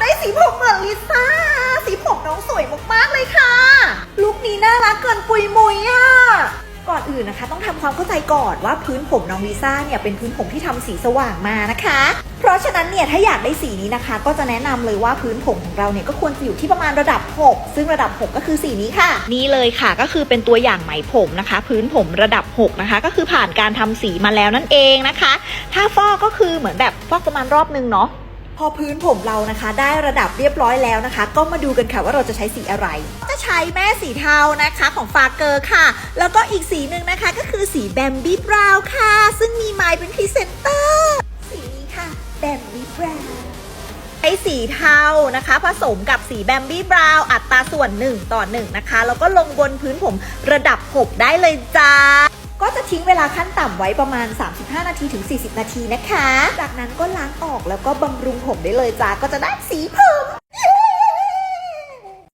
ได้สีผมเหมือนลิซ่า สีผมน้องสวยมากๆเลยค่ะ ลุคนี้น่ารักเกินปุยมุยอะ ก่อนอื่นนะคะ ต้องทำความเข้าใจก่อนว่าพื้นผมน้องลิซ่าเนี่ยเป็นพื้นผมที่ทำสีสว่างมานะคะ เพราะฉะนั้นเนี่ยถ้าอยากได้สีนี้นะคะ ก็จะแนะนำเลยว่าพื้นผมของเราเนี่ยก็ควรจะอยู่ที่ประมาณระดับ 6 ซึ่งระดับ 6 ก็คือสีนี้ค่ะ นี่เลยค่ะก็คือเป็นตัวอย่างไหมผมนะคะ พื้นผมระดับ 6 นะคะ ก็คือผ่านการทำสีมาแล้วนั่นเองนะคะ ถ้าฟอกก็คือเหมือนแบบฟอกประมาณรอบนึงเนาะ พอพื้นผมเรานะคะ ได้ระดับเรียบร้อยแล้วนะคะ ก็มาดูกันค่ะว่าเราจะใช้สีอะไร จะใช้แม่สีเทานะคะของฟาเกอร์ค่ะ แล้วก็อีกสีหนึ่งนะคะก็คือสีแบมบี้บราวน์ค่ะ ซึ่งมีไมล์เป็นพรีเซนเตอร์สีนี้ค่ะแบมบี้บราวน์ไอสีเทานะคะ ผสมกับสีแบมบี้บราวน์อัตราส่วน 1 ต่อ 1 นะคะ แล้วก็ลงบนพื้นผมระดับ 6 ได้เลยจ้า ก็จะทิ้งเวลาขั้นต่ำไว้ประมาณ 35 นาทีถึง 40 นาทีนะคะ จากนั้นก็ล้างออกแล้วก็บำรุงผมได้เลยจ้าก็จะได้สีผม